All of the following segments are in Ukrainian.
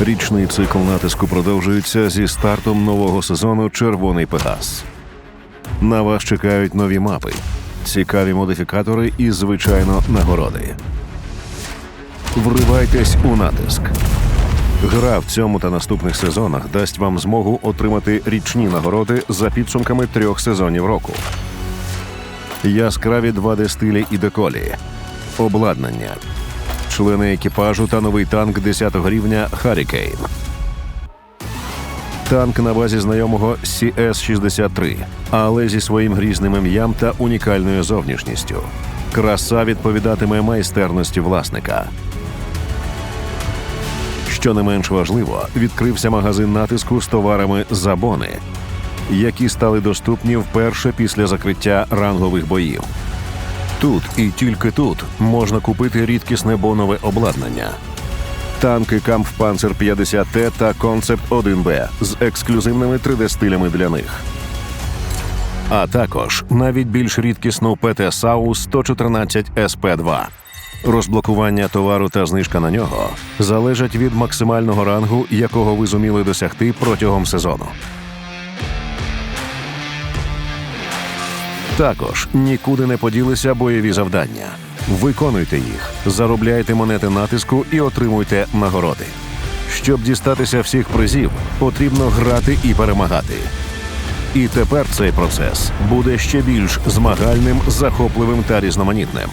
Річний цикл натиску продовжується зі стартом нового сезону Червоний Пегас. На вас чекають нові мапи, цікаві модифікатори і, звичайно, нагороди. Вривайтесь у натиск. Гра в цьому та наступних сезонах дасть вам змогу отримати річні нагороди за підсумками трьох сезонів року. Яскраві 2D стилі і деколі, обладнання, члени екіпажу та новий танк 10 рівня Харікейн. Танк на базі знайомого CS-63, але зі своїм грізним ім'ям та унікальною зовнішністю. Краса відповідатиме майстерності власника. Що не менш важливо, відкрився магазин натиску з товарами Забони, які стали доступні вперше після закриття рангових боїв. Тут і тільки тут можна купити рідкісне бонове обладнання. Танки Kampfpanzer 50T та Concept 1B з ексклюзивними 3D-стилями для них. А також навіть більш рідкісну ПТ САУ 114 СП2. Розблокування товару та знижка на нього залежать від максимального рангу, якого ви зуміли досягти протягом сезону. Також нікуди не поділися бойові завдання. Виконуйте їх, заробляйте монети натиску і отримуйте нагороди. Щоб дістатися всіх призів, потрібно грати і перемагати. І тепер цей процес буде ще більш змагальним, захопливим та різноманітним.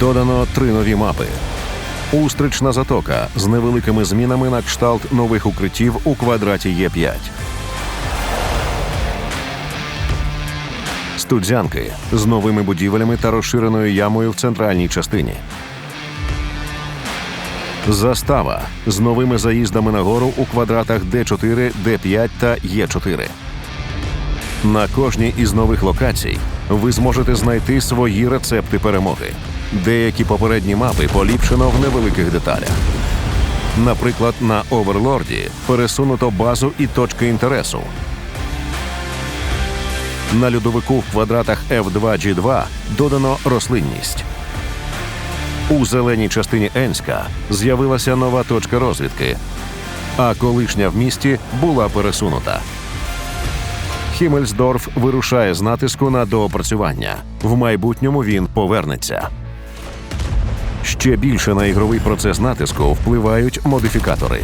Додано три нові мапи. Устрична затока з невеликими змінами на кшталт нових укриттів у квадраті Є5. Студзянки з новими будівлями та розширеною ямою в центральній частині. Застава з новими заїздами на гору у квадратах Д4, Д5 та Е4. На кожній із нових локацій ви зможете знайти свої рецепти перемоги. Деякі попередні мапи поліпшено в невеликих деталях. Наприклад, на Оверлорді пересунуто базу і точки інтересу. На льодовику в квадратах F2G2 додано рослинність. У зеленій частині Енська з'явилася нова точка розвідки, а колишня в місті була пересунута. Хімельсдорф вирушає з натиску на доопрацювання. В майбутньому він повернеться. Ще більше на ігровий процес натиску впливають модифікатори.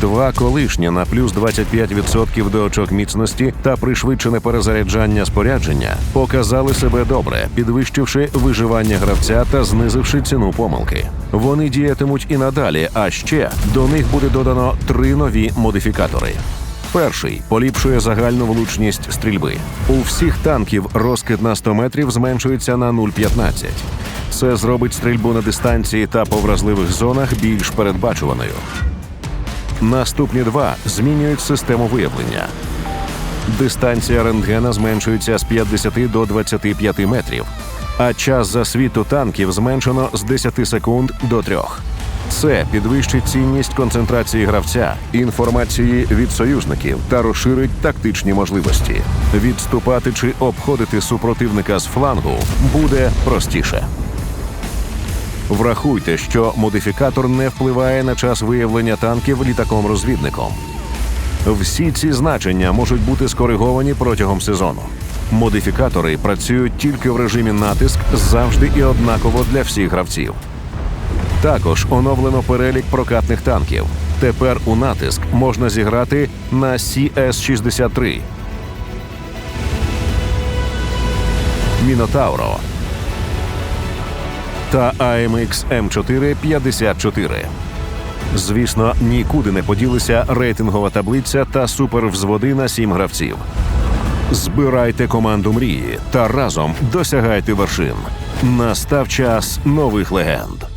Два колишні на плюс 25% до очок міцності та пришвидшене перезаряджання спорядження показали себе добре, підвищивши виживання гравця та знизивши ціну помилки. Вони діятимуть і надалі, а ще до них буде додано три нові модифікатори. Перший поліпшує загальну влучність стрільби. У всіх танків розкид на 100 метрів зменшується на 0,15. Це зробить стрільбу на дистанції та по вразливих зонах більш передбачуваною. Наступні два змінюють систему виявлення. Дистанція рентгена зменшується з 50 до 25 метрів, а час засвіту танків зменшено з 10 секунд до 3. Це підвищить цінність концентрації гравця, інформації від союзників та розширить тактичні можливості. Відступати чи обходити супротивника з флангу буде простіше. Врахуйте, що модифікатор не впливає на час виявлення танків літаком-розвідником. Всі ці значення можуть бути скориговані протягом сезону. Модифікатори працюють тільки в режимі натиск завжди і однаково для всіх гравців. Також оновлено перелік прокатних танків. Тепер у натиск можна зіграти на CS-63, Мінотауро та AMX M4 54. Звісно, нікуди не поділися рейтингова таблиця та супервзводи на сім гравців. Збирайте команду мрії та разом досягайте вершин. Настав час нових легенд.